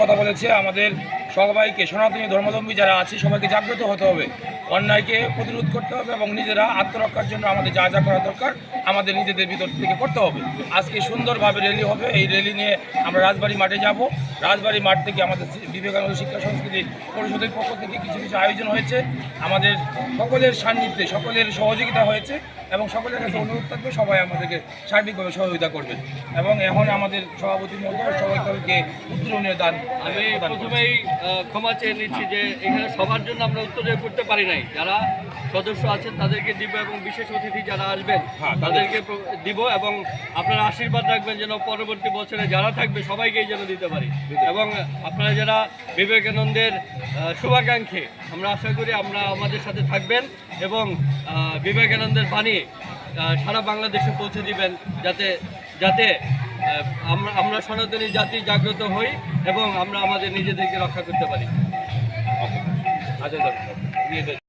কথা বলেছে আমাদের সবাইকে। সনাতনী ধর্মাবলম্বী যারা আছে সবাইকে জাগ্রত হতে হবে। অন্যায়কে প্রতিরোধ করতে হবে এবং নিজেরা আত্মরক্ষার জন্য আমাদের যা যা করা দরকার আমাদের নিজেদের ভিতর থেকে করতে হবে। আজকে সুন্দরভাবে র্যালি হবে। এই র্যালি নিয়ে আমরা রাজবাড়ি মাঠে যাব। রাজবাড়ি মাঠ থেকে আমাদের বিবেকানন্দ শিক্ষা সংস্কৃতি পরিষদের পক্ষ থেকে কিছু কিছু আয়োজন হয়েছে। আমাদের সকলের সান্নিধ্যে সকলের সহযোগিতা হয়েছে এবং সকলের কাছে অনুরোধ থাকবে সবাই আমাদেরকে সার্বিকভাবে সহযোগিতা করবে এবং এখন আমাদের সভাপতি মহোদয় সবাইকে উত্তরণীয় দান আমি প্রথমেই ক্ষমা চেয়ে নিচ্ছি যে এখানে সবার জন্য আমরা উত্তর করতে পারি নাই। যারা সদস্য আছেন তাদেরকে দিব এবং বিশেষ অতিথি যারা আসবেন হ্যাঁ, তাদেরকে দিব এবং আপনারা আশীর্বাদ রাখবেন যেন পরবর্তী বছরে যারা থাকবে সবাইকেই যেন দিতে পারি। এবং আপনারা যারা বিবেকানন্দের শুভাকাঙ্ক্ষী আমরা আশা করি আমরা আমাদের সাথে থাকবেন এবং বিবেকানন্দের বাণী আহ, সারা বাংলাদেশে পৌঁছে দিবেন যাতে যাতে আমরা আমরা সনাতনী জাতি জাগ্রত হই এবং আমরা আমাদের নিজেদেরকে রক্ষা করতে পারি। আচ্ছা, আচ্ছা, নিয়ে যান।